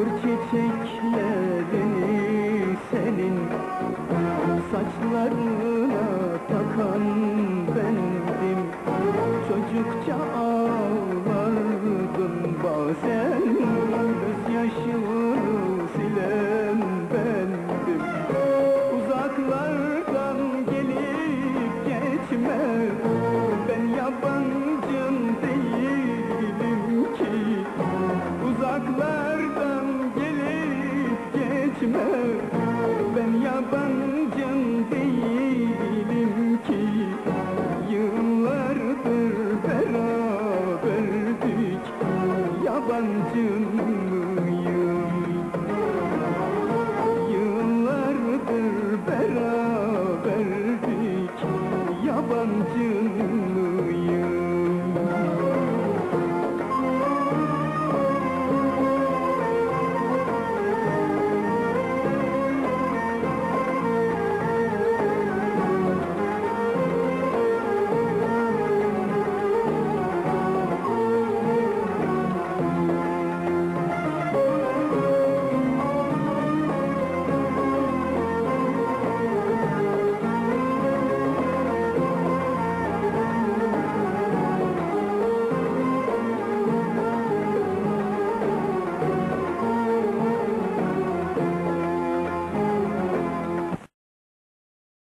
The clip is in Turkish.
Kır çiçeklerini senin Saçlarına takan bendim. Çocukça ağlardın bazen Gözyaşını silen bendim. Uzaklardan gelip geçme Ben yabancın değilim ki. Gelip geçme Ben yabancın